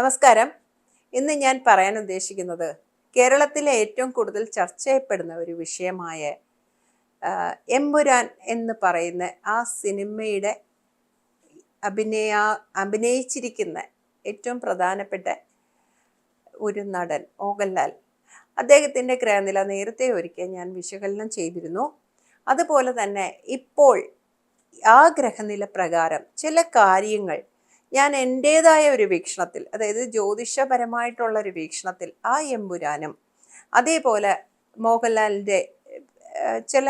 നമസ്കാരം. ഇന്ന് ഞാൻ പറയാൻ ഉദ്ദേശിക്കുന്നത് കേരളത്തിലെ ഏറ്റവും കൂടുതൽ ചർച്ച ചെയ്യപ്പെടുന്ന ഒരു വിഷയമായ എമ്പുരാൻ എന്ന് പറയുന്ന ആ സിനിമയുടെ അഭിനയ അഭിനയിച്ചിരിക്കുന്ന ഏറ്റവും പ്രധാനപ്പെട്ട ഒരു നടൻ മോഹൻലാൽ. അദ്ദേഹത്തിന്റെ ഗ്രഹനില നേരത്തെ ഒരിക്കൽ ഞാൻ വിശകലനം ചെയ്തിരുന്നു. അതുപോലെ തന്നെ ഇപ്പോൾ ആ ഗ്രഹനില പ്രകാരം ചില കാര്യങ്ങൾ ഞാൻ എന്റേതായ ഒരു വീക്ഷണത്തിൽ അതായത് ജ്യോതിഷപരമായിട്ടുള്ള ഒരു വീക്ഷണത്തിൽ ആ എമ്പുരാനും അതേപോലെ മോഹൻലാലിന്റെ ചില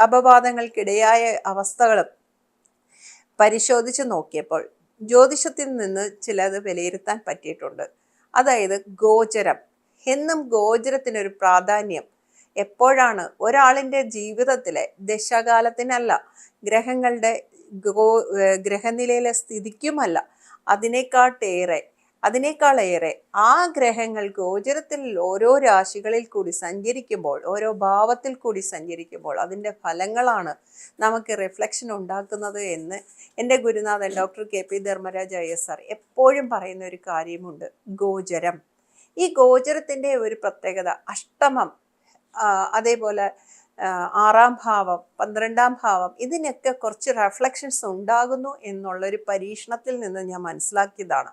അപവാദങ്ങൾക്കിടയായ അവസ്ഥകളും പരിശോധിച്ച് നോക്കിയപ്പോൾ ജ്യോതിഷത്തിൽ നിന്ന് ചിലത് വിലയിരുത്താൻ പറ്റിയിട്ടുണ്ട്. അതായത് ഗോചരം. എന്നും ഗോചരത്തിനൊരു പ്രാധാന്യം എപ്പോഴാണ്? ഒരാളിന്റെ ജീവിതത്തിലെ ദശകാലത്തിനല്ല ഗ്രഹങ്ങളുടെ ഗോ ഗ്രഹനിലയിലെ സ്ഥിതിക്കുമല്ല. അതിനേക്കാട്ടേറെ അതിനേക്കാളേറെ ആ ഗ്രഹങ്ങൾ ഗോചരത്തിൽ ഓരോ രാശികളിൽ കൂടി സഞ്ചരിക്കുമ്പോൾ ഓരോ ഭാവത്തിൽ കൂടി സഞ്ചരിക്കുമ്പോൾ അതിന്റെ ഫലങ്ങളാണ് നമുക്ക് റിഫ്ലക്ഷൻ ഉണ്ടാക്കുന്നത് എന്ന് എന്റെ ഗുരുനാഥൻ doctor K P Dharmaraj I S R എപ്പോഴും പറയുന്ന ഒരു കാര്യമുണ്ട്. ഗോചരം. ഈ ഗോചരത്തിന്റെ ഒരു പ്രത്യേകത അഷ്ടമം അതേപോലെ ആറാം ഭാവം പന്ത്രണ്ടാം ഭാവം ഇതിനൊക്കെ കുറച്ച് റിഫ്ലക്ഷൻസ് ഉണ്ടാകുന്നു എന്നുള്ളൊരു പരീക്ഷണത്തിൽ നിന്ന് ഞാൻ മനസ്സിലാക്കിയതാണ്.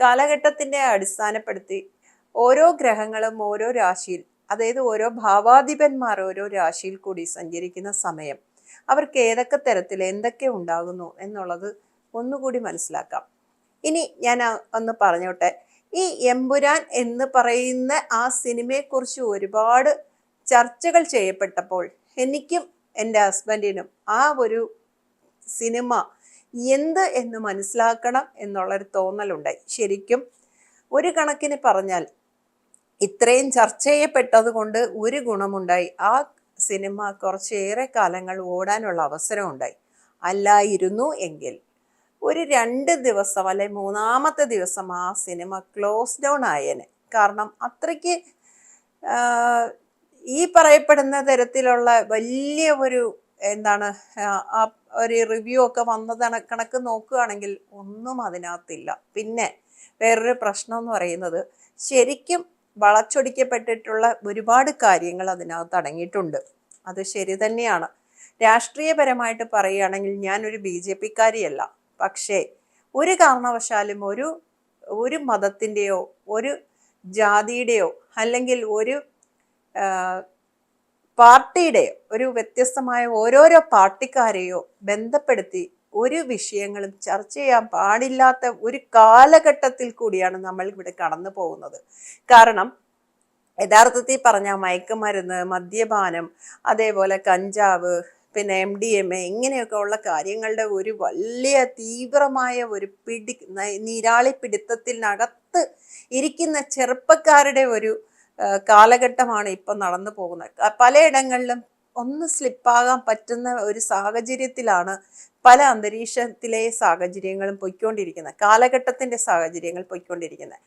കാലഘട്ടത്തിന്റെ അടിസ്ഥാനപ്പെടുത്തി ഓരോ ഗ്രഹങ്ങളും ഓരോ രാശിയിൽ അതായത് ഓരോ ഭാവാധിപന്മാർ ഓരോ രാശിയിൽ കൂടി സഞ്ചരിക്കുന്ന സമയം അവർക്ക് ഏതൊക്കെ തരത്തിൽ എന്തൊക്കെ ഉണ്ടാകുന്നു എന്നുള്ളത് ഒന്നുകൂടി മനസ്സിലാക്കാം. ഇനി ഞാൻ ഒന്ന് പറഞ്ഞോട്ടെ. ഈ എമ്പുരാൻ എന്ന് പറയുന്ന ആ സിനിമയെക്കുറിച്ച് ഒരുപാട് ചർച്ചകൾ ചെയ്യപ്പെട്ടപ്പോൾ എനിക്കും എന്റെ ഹസ്ബൻഡിനും ആ ഒരു സിനിമ എന്ത് എന്ന് മനസ്സിലാക്കണം എന്നുള്ളൊരു തോന്നലുണ്ടായി. ശരിക്കും ഒരു കണക്കിന് പറഞ്ഞാൽ ഇത്രയും ചർച്ച ചെയ്യപ്പെട്ടത് കൊണ്ട് ഒരു ഗുണമുണ്ടായി. ആ സിനിമ കുറച്ചേറെ കാലങ്ങൾ ഓടാനുള്ള അവസരം ഉണ്ടായി അല്ലായിരുന്നു എങ്കിൽ ഒരു രണ്ട് ദിവസം അല്ലെ മൂന്നാമത്തെ ദിവസം ആ സിനിമ ക്ലോസ് ഡൗൺ ആയേനെ. കാരണം അത്രയ്ക്ക് ഈ പറയപ്പെടുന്ന തരത്തിലുള്ള വലിയ ഒരു എന്താണ് ഒരു റിവ്യൂ ഒക്കെ വന്നത് കണക്ക് നോക്കുകയാണെങ്കിൽ ഒന്നും അതിനകത്തില്ല. പിന്നെ വേറൊരു പ്രശ്നം എന്ന് പറയുന്നത് ശരിക്കും വളച്ചൊടിക്കപ്പെട്ടിട്ടുള്ള ഒരുപാട് കാര്യങ്ങൾ അതിനകത്ത് അടങ്ങിയിട്ടുണ്ട്. അത് ശരി തന്നെയാണ്. രാഷ്ട്രീയപരമായിട്ട് പറയുകയാണെങ്കിൽ ഞാനൊരു ബി ജെ പിക്കാരിയല്ല. പക്ഷേ ഒരു കാരണവശാലും ഒരു ഒരു മതത്തിന്റെയോ ഒരു ജാതിയുടെയോ അല്ലെങ്കിൽ ഒരു ആ, പാർട്ടിയുടെയോ ഒരു വ്യത്യസ്തമായ ഓരോരോ പാർട്ടിക്കാരെയോ ബന്ധപ്പെടുത്തി ഒരു വിഷയങ്ങളും ചർച്ച ചെയ്യാൻ പാടില്ലാത്ത ഒരു കാലഘട്ടത്തിൽ കൂടിയാണ് നമ്മൾ ഇവിടെ കടന്നു പോകുന്നത്. കാരണം യഥാർത്ഥത്തിൽ പറഞ്ഞ മയക്കുമരുന്ന് മദ്യപാനം അതേപോലെ കഞ്ചാവ് പിന്നെ എം ഡി എം എ ഇങ്ങനെയൊക്കെ ഉള്ള കാര്യങ്ങളുടെ ഒരു വലിയ തീവ്രമായ ഒരു പിടി നീരാളി പിടുത്തത്തിനകത്ത് ഇരിക്കുന്ന ചെറുപ്പക്കാരുടെ ഒരു കാലഘട്ടമാണ് ഇപ്പം നടന്നു പോകുന്നത്. പലയിടങ്ങളിലും ഒന്ന് സ്ലിപ്പാകാൻ പറ്റുന്ന ഒരു സാഹചര്യത്തിലാണ് പല അന്തരീക്ഷത്തിലെ സാഹചര്യങ്ങളും പൊയ്ക്കൊണ്ടിരിക്കുന്നത് കാലഘട്ടത്തിന്റെ സാഹചര്യങ്ങൾ പൊയ്ക്കൊണ്ടിരിക്കുന്നത്.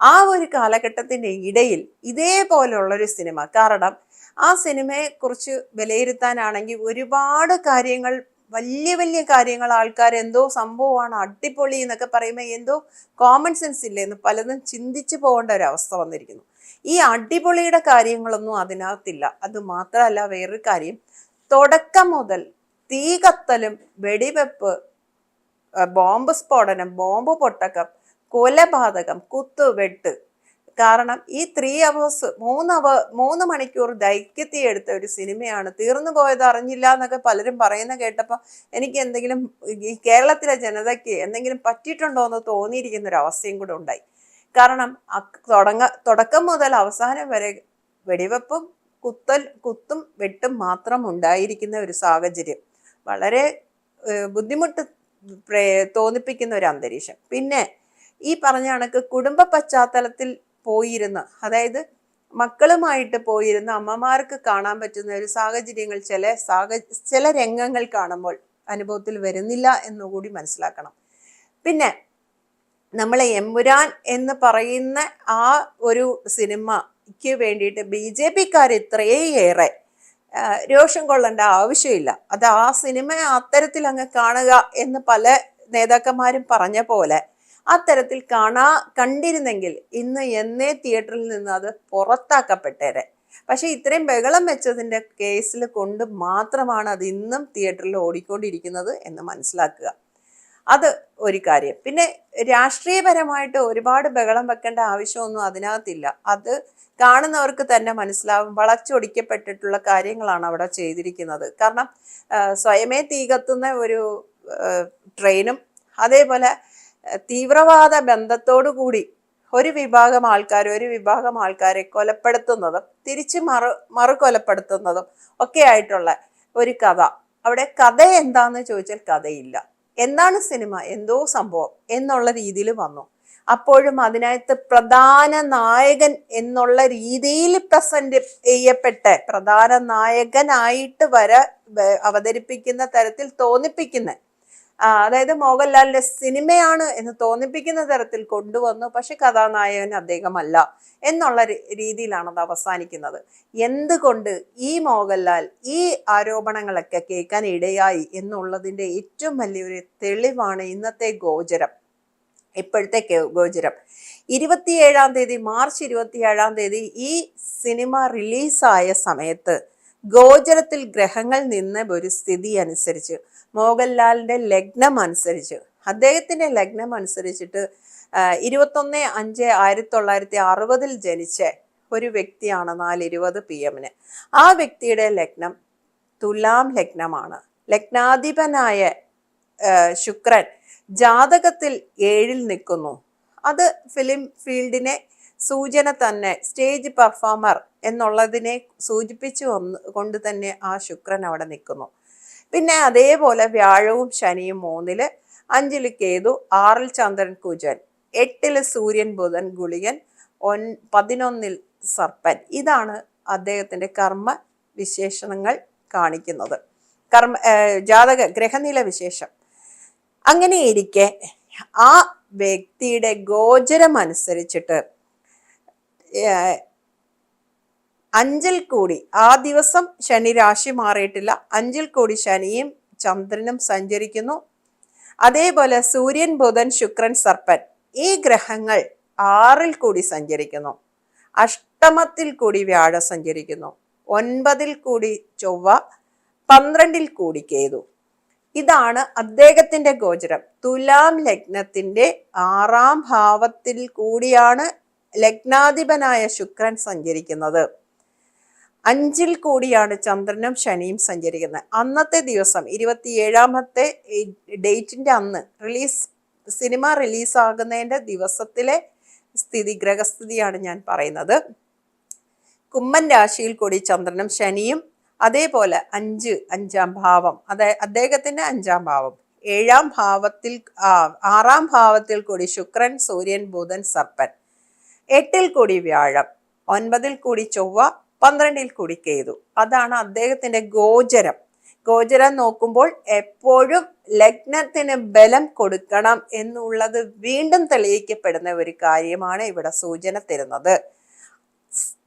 ആ ഒരു കാലഘട്ടത്തിന്റെ ഇടയിൽ ഇതേപോലുള്ളൊരു സിനിമ കാരണം ആ സിനിമയെക്കുറിച്ച് വിലയിരുത്താനാണെങ്കിൽ ഒരുപാട് കാര്യങ്ങൾ വലിയ വലിയ കാര്യങ്ങൾ ആൾക്കാർ എന്തോ സംഭവമാണ് അടിപൊളി എന്നൊക്കെ പറയുമ്പോൾ എന്തോ കോമൺ സെൻസ് ഇല്ലെന്ന് പലതും ചിന്തിച്ചു പോകേണ്ട ഒരു അവസ്ഥ വന്നിരിക്കുന്നു. ഈ അടിപൊളിയുടെ കാര്യങ്ങളൊന്നും അതിനകത്തില്ല. അത് മാത്രമല്ല വേറൊരു കാര്യം. തുടക്കം മുതൽ തീ കത്തലും വെടിവെപ്പ് ബോംബ് സ്ഫോടനം ബോംബ് പൊട്ടക്കം കൊലപാതകം കുത്തുവെട്ട്. കാരണം ഈ ത്രീ അവേഴ്സ് മൂന്ന് അവ മൂന്ന് മണിക്കൂർ ദൈക്യത്തിയെടുത്ത ഒരു സിനിമയാണ്. തീർന്നു പോയത് അറിഞ്ഞില്ല എന്നൊക്കെ പലരും പറയുന്ന കേട്ടപ്പോൾ എനിക്ക് എന്തെങ്കിലും ഈ കേരളത്തിലെ ജനതയ്ക്ക് എന്തെങ്കിലും പറ്റിയിട്ടുണ്ടോ എന്ന് തോന്നിയിരിക്കുന്ന ഒരു അവസ്ഥയും കൂടെ ഉണ്ടായി. കാരണം തുടങ്ങ തുടക്കം മുതൽ അവസാനം വരെ വെടിവെപ്പും കുത്തൽ കുത്തും വെട്ടും മാത്രം ഉണ്ടായിരിക്കുന്ന ഒരു സാഹചര്യം. വളരെ ബുദ്ധിമുട്ട് തോന്നിപ്പിക്കുന്ന ഒരു അന്തരീക്ഷം. പിന്നെ ഈ പറഞ്ഞ കണക്ക് കുടുംബ പശ്ചാത്തലത്തിൽ പോയിരുന്ന അതായത് മക്കളുമായിട്ട് പോയിരുന്ന അമ്മമാർക്ക് കാണാൻ പറ്റുന്ന ഒരു സാഹചര്യങ്ങൾ ചില സാഹ ചില രംഗങ്ങൾ കാണുമ്പോൾ അനുഭവത്തിൽ വരുന്നില്ല എന്നുകൂടി മനസ്സിലാക്കണം. പിന്നെ നമ്മളെ എമ്പുരാൻ എന്ന് പറയുന്ന ആ ഒരു സിനിമയ്ക്ക് വേണ്ടിയിട്ട് ബി ജെ പിക്കാർ ഇത്രയേറെ രോഷം കൊള്ളേണ്ട ആവശ്യമില്ല. അത് ആ സിനിമ അത്തരത്തിൽ അങ്ങ് കാണുക എന്ന് പല നേതാക്കന്മാരും പറഞ്ഞ പോലെ അത്തരത്തിൽ കാണാ കണ്ടിരുന്നെങ്കിൽ ഇന്ന് എന്നേ തിയേറ്ററിൽ നിന്ന് അത് പുറത്താക്കപ്പെട്ടേരെ. പക്ഷെ ഇത്രയും ബഹളം വെച്ചതിന്റെ കേസിൽ കൊണ്ട് മാത്രമാണ് അത് ഇന്നും തിയേറ്ററിൽ ഓടിക്കൊണ്ടിരിക്കുന്നത് എന്ന് മനസ്സിലാക്കുക. അത് ഒരു കാര്യം. പിന്നെ രാഷ്ട്രീയപരമായിട്ട് ഒരുപാട് ബഹളം വെക്കേണ്ട ആവശ്യമൊന്നും അതിനകത്തില്ല. അത് കാണുന്നവർക്ക് തന്നെ മനസ്സിലാവും. വളച്ചൊടിക്കപ്പെട്ടിട്ടുള്ള കാര്യങ്ങളാണ് അവിടെ ചെയ്തിരിക്കുന്നത്. കാരണം സ്വയമേ തീ കത്തുന്ന ഒരു ട്രെയിനും അതേപോലെ തീവ്രവാദ ബന്ധത്തോടു കൂടി ഒരു വിഭാഗം ആൾക്കാർ ഒരു വിഭാഗം ആൾക്കാരെ കൊലപ്പെടുത്തുന്നതും തിരിച്ച് മറു മറു കൊലപ്പെടുത്തുന്നതും ഒക്കെ ആയിട്ടുള്ള ഒരു കഥ. അവിടെ കഥ എന്താന്ന് ചോദിച്ചാൽ കഥയില്ല. എന്താണ് സിനിമ? എന്തോ സംഭവം എന്നുള്ള രീതിയിൽ വന്നു. അപ്പോഴും അതിനകത്ത് പ്രധാന നായകൻ എന്നുള്ള രീതിയിൽ പ്രസന്റ് ചെയ്യപ്പെട്ട് പ്രധാന നായകനായിട്ട് വരെ അവതരിപ്പിക്കുന്ന തരത്തിൽ തോന്നിപ്പിക്കുന്ന അതായത് മോഹൻലാലിന്റെ സിനിമയാണ് എന്ന് തോന്നിപ്പിക്കുന്ന തരത്തിൽ കൊണ്ടുവന്നു. പക്ഷെ കഥാനായകൻ അദ്ദേഹമല്ല എന്നുള്ള രീതിയിലാണ് അത് അവസാനിക്കുന്നത്. എന്തുകൊണ്ട് ഈ മോഹൻലാൽ ഈ ആരോപണങ്ങളൊക്കെ കേൾക്കാൻ ഇടയായി എന്നുള്ളതിന്റെ ഏറ്റവും വലിയൊരു തെളിവാണ് ഇന്നത്തെ ഗോചരം ഇപ്പോഴത്തെ ഗോചരം. ഇരുപത്തിയേഴാം തീയതി മാർച്ച് ഇരുപത്തിയേഴാം തീയതി ഈ സിനിമ റിലീസായ സമയത്ത് ഗോചരത്തിൽ ഗ്രഹങ്ങൾ നിന്ന ഒരു സ്ഥിതി അനുസരിച്ച് മോഹൻലാലിന്റെ ലഗ്നം അനുസരിച്ച് അദ്ദേഹത്തിന്റെ ലഗ്നം അനുസരിച്ചിട്ട് ഇരുപത്തൊന്ന് അഞ്ച് ആയിരത്തി തൊള്ളായിരത്തി അറുപതിൽ ജനിച്ച ഒരു വ്യക്തിയാണ് നാല് ഇരുപത് പി എമ്മിന്. ആ വ്യക്തിയുടെ ലഗ്നം തുലാം ലഗ്നമാണ്. ലഗ്നാധിപനായ ശുക്രൻ ജാതകത്തിൽ ഏഴിൽ നിൽക്കുന്നു. അത് ഫിലിം ഫീൽഡിനെ സൂചന തന്നെ സ്റ്റേജ് പെർഫോമർ എന്നുള്ളതിനെ സൂചിപ്പിച്ചു കൊണ്ട് തന്നെ ആ ശുക്രൻ അവിടെ നിൽക്കുന്നു. പിന്നെ അതേപോലെ വ്യാഴവും ശനിയും മൂന്നിൽ അഞ്ചിൽ കേതു ആറിൽ ചന്ദ്രൻ കുജൻ എട്ടിൽ സൂര്യൻ ബുധൻ ഗുളികൻ ഒൻ പതിനൊന്നിൽ സർപ്പൻ. ഇതാണ് അദ്ദേഹത്തിന്റെ കർമ്മ വിശേഷണങ്ങൾ കാണിക്കുന്നത്. കർമ്മ ജാതക ഗ്രഹനില വിശേഷം. അങ്ങനെ ഇരിക്കെ ആ വ്യക്തിയുടെ ഗോചരം അനുസരിച്ചിട്ട് അഞ്ചിൽ കൂടി. ആ ദിവസം ശനി രാശി മാറിയിട്ടില്ല. അഞ്ചിൽ കൂടി ശനിയും ചന്ദ്രനും സഞ്ചരിക്കുന്നു. അതേപോലെ സൂര്യൻ ബുധൻ ശുക്രൻ സർപ്പൻ ഈ ഗ്രഹങ്ങൾ ആറിൽ കൂടി സഞ്ചരിക്കുന്നു. അഷ്ടമത്തിൽ കൂടി വ്യാഴ സഞ്ചരിക്കുന്നു. ഒൻപതിൽ കൂടി ചൊവ്വ പന്ത്രണ്ടിൽ കൂടി കേതു. ഇതാണ് അദ്ദേഹത്തിന്റെ ഗോചരം. തുലാം ലഗ്നത്തിന്റെ ആറാം ഭാവത്തിൽ കൂടിയാണ് ലഗ്നാധിപനായ ശുക്രൻ സഞ്ചരിക്കുന്നത്. അഞ്ചിൽ കൂടിയാണ് ചന്ദ്രനും ശനിയും സഞ്ചരിക്കുന്നത്. അന്നത്തെ ദിവസം ഇരുപത്തിയേഴാമത്തെ ഡേറ്റിന്റെ അന്ന് റിലീസ് സിനിമ റിലീസാകുന്നതിന്റെ ദിവസത്തിലെ സ്ഥിതി ഗ്രഹസ്ഥിതിയാണ് ഞാൻ പറയുന്നത്. കുമ്മൻ രാശിയിൽ കൂടി ചന്ദ്രനും ശനിയും അതേപോലെ അഞ്ച് അഞ്ചാം ഭാവം അതായത് അദ്ദേഹത്തിന്റെ അഞ്ചാം ഭാവം. ഏഴാം ഭാവത്തിൽ ആറാം ഭാവത്തിൽ കൂടി ശുക്രൻ സൂര്യൻ ബുധൻ സർപ്പൻ. എട്ടിൽ കൂടി വ്യാഴം ഒൻപതിൽ കൂടി ചൊവ്വ പന്ത്രണ്ടിൽ കൂടി കേതു അതാണ് അദ്ദേഹത്തിന്റെ ഗോചരം. ഗോചരം നോക്കുമ്പോൾ എപ്പോഴും ലഗ്നത്തിന് ബലം കൊടുക്കണം എന്നുള്ളത് വീണ്ടും തെളിയിക്കപ്പെടുന്ന ഒരു കാര്യമാണ് ഇവിടെ സൂചന തരുന്നത്.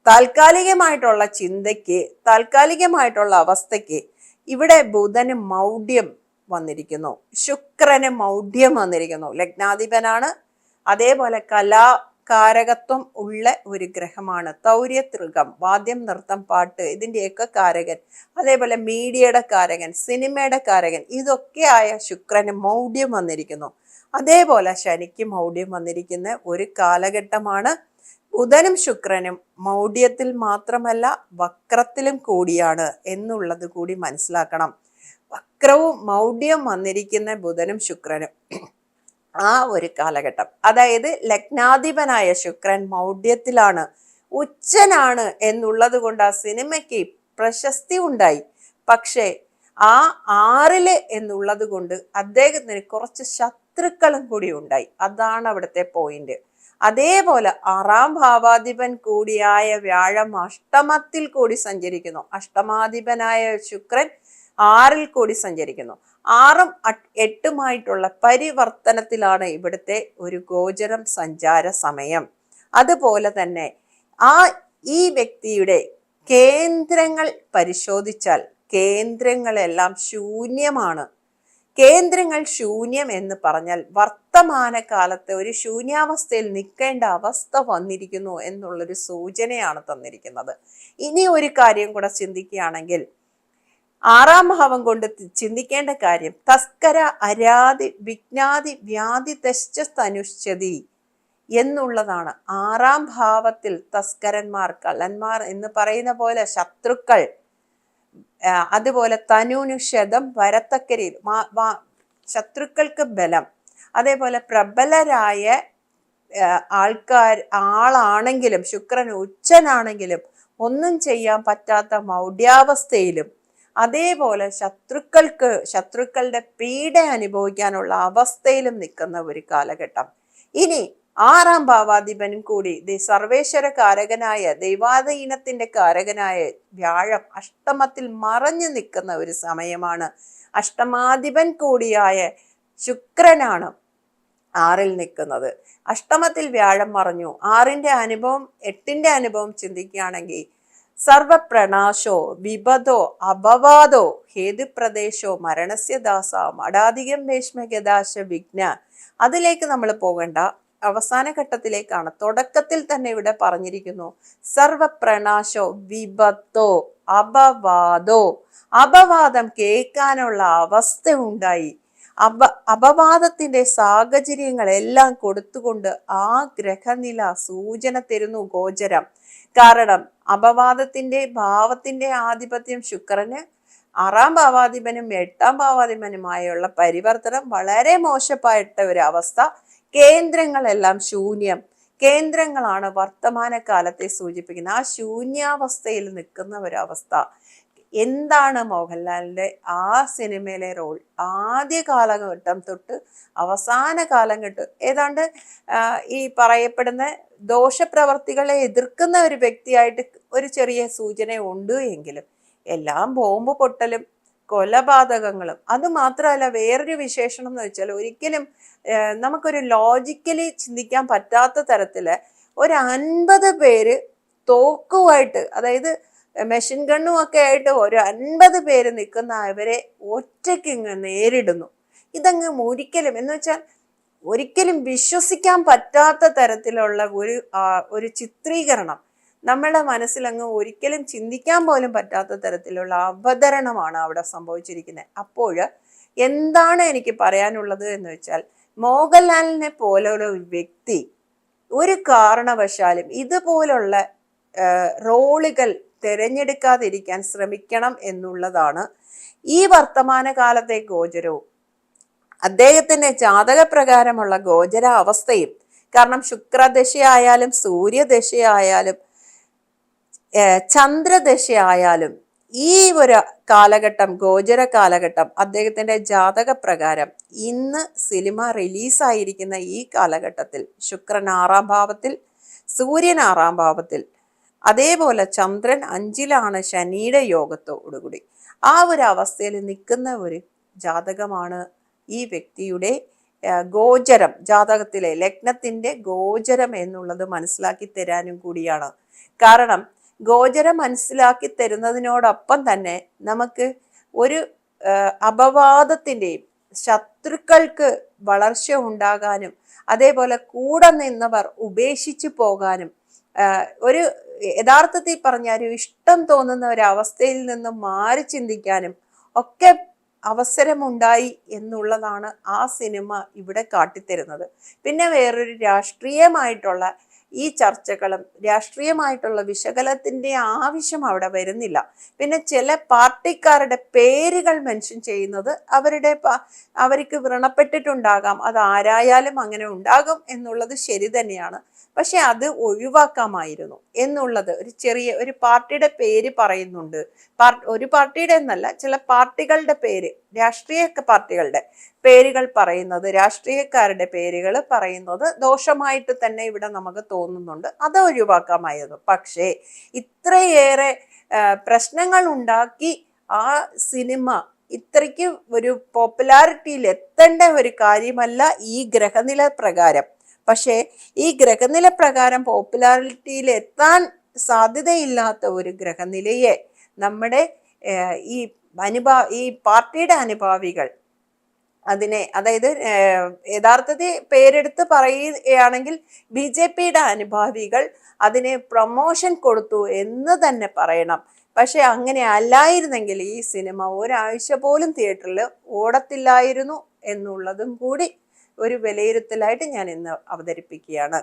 താൽക്കാലികമായിട്ടുള്ള ചിന്തയ്ക്ക് താൽക്കാലികമായിട്ടുള്ള അവസ്ഥയ്ക്ക് ഇവിടെ ബുധന് മൗഢ്യം വന്നിരിക്കുന്നു. ശുക്രന് മൗഢ്യം വന്നിരിക്കുന്നു. ലഗ്നാധിപനാണ്. അതേപോലെ കലാകാരകത്വം ഉള്ള ഒരു ഗ്രഹമാണ്. തൗര്യതൃകം വാദ്യം നൃത്തം പാട്ട് ഇതിന്റെയൊക്കെ കാരകൻ. അതേപോലെ മീഡിയയുടെ കാരകൻ സിനിമയുടെ കാരകൻ ഇതൊക്കെ ആയ ശുക്രന് മൗഢ്യം വന്നിരിക്കുന്നു. അതേപോലെ ശനിക്ക് മൗഢ്യം വന്നിരിക്കുന്ന ഒരു കാലഘട്ടമാണ് ബുധനും ശുക്രനും. മൗഢ്യത്തിൽ മാത്രമല്ല വക്രത്തിലും കൂടിയാണ് എന്നുള്ളത് കൂടി മനസ്സിലാക്കണം. വക്രവും മൗഢ്യം വന്നിരിക്കുന്ന ബുധനും ശുക്രനും. ആ ഒരു കാലഘട്ടം. അതായത് ലഗ്നാധിപനായ ശുക്രൻ മൗഢ്യത്തിലാണ് ഉച്ചനാണ് എന്നുള്ളത് കൊണ്ട് ആ സിനിമയ്ക്ക് പ്രശസ്തി ഉണ്ടായി. പക്ഷേ ആ ആറിൽ എന്നുള്ളത് കൊണ്ട് അദ്ദേഹത്തിന് കുറച്ച് ശത്രുക്കളും കൂടി ഉണ്ടായി. അതാണ് അവിടുത്തെ പോയിന്റ് അതേപോലെ ആറാം ഭാവാധിപൻ കൂടിയായ വ്യാഴം അഷ്ടമത്തിൽ കൂടി സഞ്ചരിക്കുന്നു. അഷ്ടമാധിപനായ ശുക്രൻ ആറിൽ കൂടി സഞ്ചരിക്കുന്നു. ആറും എട്ടുമായിട്ടുള്ള പരിവർത്തനത്തിലാണ് ഇവിടുത്തെ ഒരു ഗോചരം സഞ്ചാര സമയം. അതുപോലെ തന്നെ ആ ഈ വ്യക്തിയുടെ കേന്ദ്രങ്ങൾ പരിശോധിച്ചാൽ കേന്ദ്രങ്ങളെല്ലാം ശൂന്യമാണ്. കേന്ദ്രങ്ങൾ ശൂന്യം എന്ന് പറഞ്ഞാൽ വർത്തമാനകാലത്തെ ഒരു ശൂന്യാവസ്ഥയിൽ നിൽക്കേണ്ട അവസ്ഥ വന്നിരിക്കുന്നു എന്നുള്ളൊരു സൂചനയാണ് തന്നിരിക്കുന്നത്. ഇനി ഒരു കാര്യം കൂടെ ചിന്തിക്കുകയാണെങ്കിൽ ആറാം ഭാവം കൊണ്ട് ചിന്തിക്കേണ്ട കാര്യം തസ്കര അരാതി വിജ്ഞാതി വ്യാധി തനുശ്ചതി എന്നുള്ളതാണ്. ആറാം ഭാവത്തിൽ തസ്കരന്മാർ കള്ളന്മാർ എന്ന് പറയുന്ന പോലെ ശത്രുക്കൾ അതുപോലെ തനുനുഷതം വരത്തക്ക രീതി ശത്രുക്കൾക്ക് ബലം. അതേപോലെ പ്രബലരായ ആൾക്കാർ ആളാണെങ്കിലും ശുക്രൻ ഉച്ചനാണെങ്കിലും ഒന്നും ചെയ്യാൻ പറ്റാത്ത മൗഢ്യാവസ്ഥയിലും അതേപോലെ ശത്രുക്കൾക്ക് ശത്രുക്കളുടെ പീഡ അനുഭവിക്കാനുള്ള അവസ്ഥയിലും നിൽക്കുന്ന ഒരു കാലഘട്ടം. ഇനി ആറാം ഭാവാധിപനും കൂടി ദി സർവേശ്വര കാരകനായ ദൈവാധീനത്തിന്റെ കാരകനായ വ്യാഴം അഷ്ടമത്തിൽ മറഞ്ഞു നിൽക്കുന്ന ഒരു സമയമാണ്. അഷ്ടമാധിപൻ കൂടിയായ ശുക്രനാണ് ആറിൽ നിൽക്കുന്നത്. അഷ്ടമത്തിൽ വ്യാഴം മറഞ്ഞു. ആറിന്റെ അനുഭവം എട്ടിന്റെ അനുഭവം ചിന്തിക്കുകയാണെങ്കിൽ സർവപ്രണാശോ വിപദോ അപവാദോ ഹേതുപ്രദേശോ മരണസ്യ ദാസ മടാധികം ഭേഷ്മഗദാശ വിഘ്ന. അതിലേക്ക് നമ്മൾ പോകണ്ട. അവസാന ഘട്ടത്തിലേക്കാണ്. തുടക്കത്തിൽ തന്നെ ഇവിടെ പറഞ്ഞിരിക്കുന്നു. സർവപ്രണാശോ വിപത്തോ അപവാദോ. അപവാദം കേൾക്കാനുള്ള അവസ്ഥ ഉണ്ടായി. അപ അപവാദത്തിന്റെ സാഹചര്യങ്ങളെല്ലാം കൊടുത്തുകൊണ്ട് ആ ഗ്രഹനില സൂചന തരുന്നു ഗോചരം. കാരണം അപവാദത്തിന്റെ ഭാവത്തിന്റെ ആധിപത്യം ശുക്രന് ആറാം ഭാവാധിപനും എട്ടാം ഭാവാധിപനുമായുള്ള പരിവർത്തനം വളരെ മോശപ്പെട്ട ഒരു അവസ്ഥ. കേന്ദ്രങ്ങളെല്ലാം ശൂന്യം. കേന്ദ്രങ്ങളാണ് വർത്തമാന കാലത്തെ സൂചിപ്പിക്കുന്നത്. ആ ശൂന്യാവസ്ഥയിൽ നിൽക്കുന്ന ഒരവസ്ഥ എന്താണ് മോഹൻലാലിന്റെ ആ സിനിമയിലെ റോൾ? ആദ്യ കാലഘട്ടം തൊട്ട് അവസാന കാലം കിട്ടും ഏതാണ്ട് ഈ പറയപ്പെടുന്ന ദോഷപ്രവർത്തികളെ എതിർക്കുന്ന ഒരു വ്യക്തിയായിട്ട് ഒരു ചെറിയ സൂചന ഉണ്ട് എങ്കിലും എല്ലാം ബോംബ് പൊട്ടലും കൊലപാതകങ്ങളും അത് മാത്രമല്ല വേറൊരു വിശേഷണം എന്ന് വെച്ചാൽ ഒരിക്കലും നമുക്കൊരു ലോജിക്കലി ചിന്തിക്കാൻ പറ്റാത്ത തരത്തിൽ ഒരു അൻപത് പേര് തോക്കുമായിട്ട് അതായത് മെഷീൻ ഗണ്ണും ഒക്കെ ആയിട്ട് ഒരു അൻപത് പേര് നിൽക്കുന്ന അവരെ ഒറ്റയ്ക്ക് ഇങ്ങ് നേരിടുന്നു. ഇതങ്ങ് ഒരിക്കലും എന്ന് വെച്ചാൽ ഒരിക്കലും വിശ്വസിക്കാൻ പറ്റാത്ത തരത്തിലുള്ള ഒരു ഒരു ചിത്രീകരണം. നമ്മളെ മനസ്സിലങ്ങ് ഒരിക്കലും ചിന്തിക്കാൻ പോലും പറ്റാത്ത തരത്തിലുള്ള അവതരണമാണ് അവിടെ സംഭവിച്ചിരിക്കുന്നത്. അപ്പോൾ എന്താണ് എനിക്ക് പറയാനുള്ളത് എന്ന് വെച്ചാൽ മോഹൻലാലിനെ പോലെയുള്ള ഒരു വ്യക്തി ഒരു കാരണവശാലും ഇതുപോലുള്ള റോളുകൾ തിരഞ്ഞെടുക്കാതിരിക്കാൻ ശ്രമിക്കണം എന്നുള്ളതാണ് ഈ വർത്തമാനകാലത്തെ ഗോചരവും. അദ്ദേഹത്തിന്റെ ജാതകപ്രകാരമുള്ള ഗോചര അവസ്ഥയും കാരണം ശുക്രദശയായാലും സൂര്യദശയായാലും ചന്ദ്രദശയായാലും ഈ ഒരു കാലഘട്ടം ഗോചര കാലഘട്ടം അദ്ദേഹത്തിന്റെ ജാതകപ്രകാരം ഇന്ന് സിനിമ റിലീസായിരിക്കുന്ന ഈ കാലഘട്ടത്തിൽ ശുക്രൻ ആറാം ഭാവത്തിൽ സൂര്യൻ ആറാം ഭാവത്തിൽ അതേപോലെ ചന്ദ്രൻ അഞ്ചിലാണ് ശനിയുടെ യോഗത്തോടുകൂടി ആ ഒരു അവസ്ഥയിൽ നിൽക്കുന്ന ഒരു ജാതകമാണ് ഈ വ്യക്തിയുടെ ഗോചരം ജാതകത്തിലെ ലഗ്നത്തിന്റെ ഗോചരം എന്നുള്ളത് മനസ്സിലാക്കി തരാനും കൂടിയാണ്. കാരണം ഗോചരം മനസ്സിലാക്കി തരുന്നതിനോടൊപ്പം തന്നെ നമുക്ക് ഒരു അപവാദത്തിന്റെയും ശത്രുക്കൾക്ക് വളർച്ച ഉണ്ടാകാനും അതേപോലെ കൂടെ നിന്നവർ ഉപേക്ഷിച്ചു പോകാനും ഒരു യഥാർത്ഥത്തിൽ പറഞ്ഞ ഒരു ഇഷ്ടം തോന്നുന്ന ഒരു അവസ്ഥയിൽ നിന്ന് മാറി ചിന്തിക്കാനും ഒക്കെ അവസരമുണ്ടായി എന്നുള്ളതാണ് ആ സിനിമ ഇവിടെ കാട്ടിത്തരുന്നത്. പിന്നെ വേറൊരു രാഷ്ട്രീയമായിട്ടുള്ള ഈ ചർച്ചകളും രാഷ്ട്രീയമായിട്ടുള്ള വിശകലത്തിന്റെ ആവശ്യം അവിടെ വരുന്നില്ല. പിന്നെ ചില പാർട്ടിക്കാരുടെ പേരുകൾ മെൻഷൻ ചെയ്യുന്നത് അവരുടെ അവർക്ക് വ്രണപ്പെട്ടിട്ടുണ്ടാകാം. അത് ആരായാലും അങ്ങനെ ഉണ്ടാകും എന്നുള്ളത് ശരി തന്നെയാണ്. പക്ഷെ അത് ഒഴിവാക്കാമായിരുന്നു എന്നുള്ളത് ഒരു ചെറിയ ഒരു പാർട്ടിയുടെ പേര് പറയുന്നുണ്ട്. ഒരു പാർട്ടിയുടെ എന്നല്ല ചില പാർട്ടികളുടെ പേര് രാഷ്ട്രീയ പാർട്ടികളുടെ പേരുകൾ പറയുന്നത് രാഷ്ട്രീയക്കാരുടെ പേരുകൾ പറയുന്നത് ദോഷമായിട്ട് തന്നെ ഇവിടെ നമുക്ക് തോന്നുന്നുണ്ട്. അത് ഒഴിവാക്കാമായിരുന്നു. പക്ഷേ ഇത്രയേറെ പ്രശ്നങ്ങൾ ഉണ്ടാക്കി ആ സിനിമ ഇത്രയ്ക്ക് ഒരു പോപ്പുലാരിറ്റിയിൽ എത്തേണ്ട ഒരു കാര്യമല്ല ഈ ഗ്രഹനില പ്രകാരം. പക്ഷേ ഈ ഗ്രഹനില പ്രകാരം പോപ്പുലാരിറ്റിയിൽ എത്താൻ സാധ്യതയില്ലാത്ത ഒരു ഗ്രഹനിലയെ നമ്മുടെ ഈ അനുഭാ ഈ പാർട്ടിയുടെ അനുഭാവികൾ അതിനെ അതായത് യഥാർത്ഥത്തിൽ പേരെടുത്ത് പറയുകയാണെങ്കിൽ ബി ജെ പിയുടെ അനുഭാവികൾ അതിനെ പ്രൊമോഷൻ കൊടുത്തു എന്ന് തന്നെ പറയണം. പക്ഷെ അങ്ങനെ അല്ലായിരുന്നെങ്കിൽ ഈ സിനിമ ഒരാഴ്ച പോലും തിയേറ്ററിൽ ഓടത്തില്ലായിരുന്നു എന്നുള്ളതും കൂടി ഒരു വിലയിരുത്തലായിട്ട് ഞാൻ ഇന്ന് അവതരിപ്പിക്കുകയാണ്.